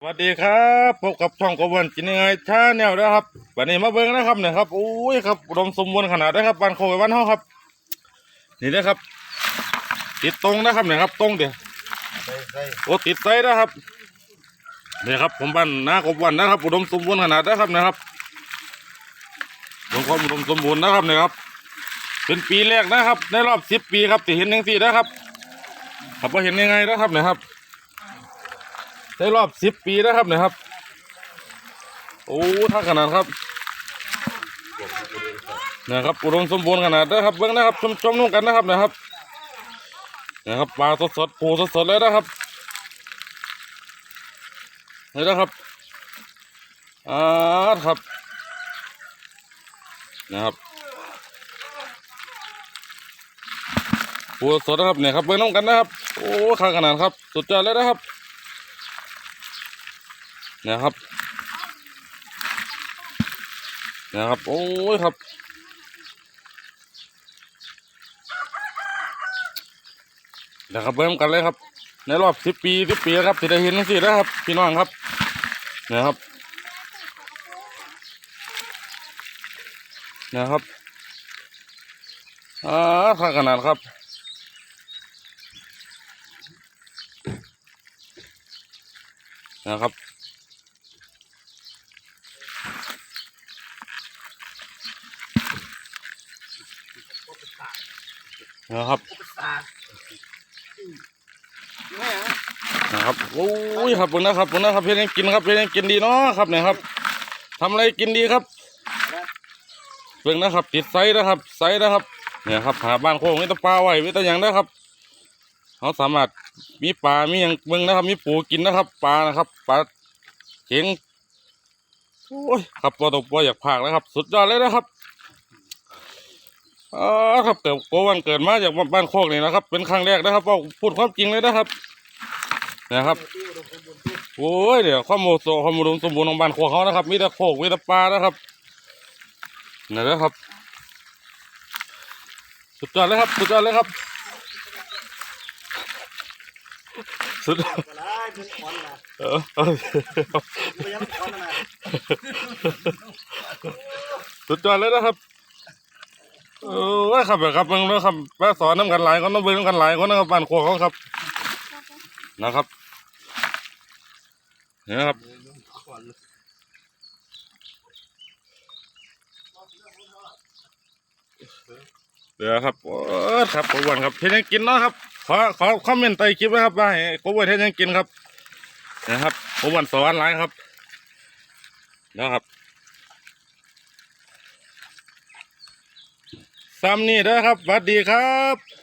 สวัสดีครับพบกับช่องกวนกินยังไงชาแนวนะครับวันนี้มาเบิ้งนะครับเนี่ยครับโอ้ยครับอุดมสมบูรณ์ขนาดนะครับบ้านโคยบ้านเฮาครับ นี่นะครับ ติดตรงนะครับเนี่ยครับตรงเดียวใส่ใส่โอ้ติดไซนะครับเนี่ยครับ ผมบ้านนากบวันนะครับ อุดมสมบูรณ์ขนาดนะครับนะครับผมความอุดมสมบูรณ์นะครับเนี่ยครับ เป็นปีแรกนะครับ ในรอบสิบปีครับที่เห็นอย่างสี่นะครับครับว่าเห็นยังไงนะครับเนี่ยครับ ในรอบสิบปีนะครับเนี่ยครับ โอ้ท่าขนาดครับนะครับอุดมสมบูรณ์ขนาดนะครับเบื้องนะครับชมชมนุ่งกันนะครับนะครับนะครับปลาสดสดๆปูสดสดๆเลยนะครับนี่นะครับอ่าครับนะครับปูสดนะครับเนี่ยครับเบื้องน้องกันนะครับ โอ้ข้าขนาดครับ สุดยอดเลยนะครับ นะครับนะครับโอ้ยครับนะครับเบิ่มกันเลยครับ ในรอบสิบปีสิบปีครับที่ได้เห็นนี่สินะครับ พี่น้องครับนะครับนะครับอ่าข้าขนาดครับนะครับ นะครับนะครับโอ้ยครับผมนะครับผมนะครับเพื่อนกินครับเพื่อนกินดีเนาะครับเนี่ยครับทำอะไรกินดีครับเพื่อนนะครับ ติดไซส์นะครับไซส์นะครับ เนี่ยครับหาบ้านโค้งมีแตะปลาไว้มีแตะอย่างนะครับเขาสามารถมีปลา มีอย่างเมืองนะครับ มีปูกินนะครับ ปลานะครับปลาเข็ง โอ้ยครับตัวตัวปอยอยากพากนะครับ สุดยอดเลยนะครับอ๋อครับเกิดโกวันเกิดมาจากบ้านโคกนี่นะครับ เป็นครั้งแรกนะครับว่าพูดความจริงเลยนะครับนะครับโอ้ยเดี๋ยวข้อมูลโซข้อมูลสมบูรณ์ของบ้านโคกเขานะครับมีแต่โคกมีแต่ปลานะครับนี่นะครับ สุดยอดเลยครับ สุดยอดเลยครับ สุดปลาไหลเป็นคอนนะเออเออพยายามคอนนะสุดยอดเลยนะครับเออว่าครับแบบครับเบิ่งเด้อครับแม่สอนน้ำกันหลายคนต้องเบิ่งน้ำกันหลายคนนะครับบ้านโคกเขาครับ นะครับเนี่ยนะครับ เดี๋ยวครับโอ้ครับกบวนครับเทนยังกินเนาะครับขอขอคอมเมนต์ใต้คลิปนะครับว่าให้กบวนเทนยังกินครับนะครับกบวนสอนไลายครับนะครับซ้ำนี่เด้อครับสวัสดีครับ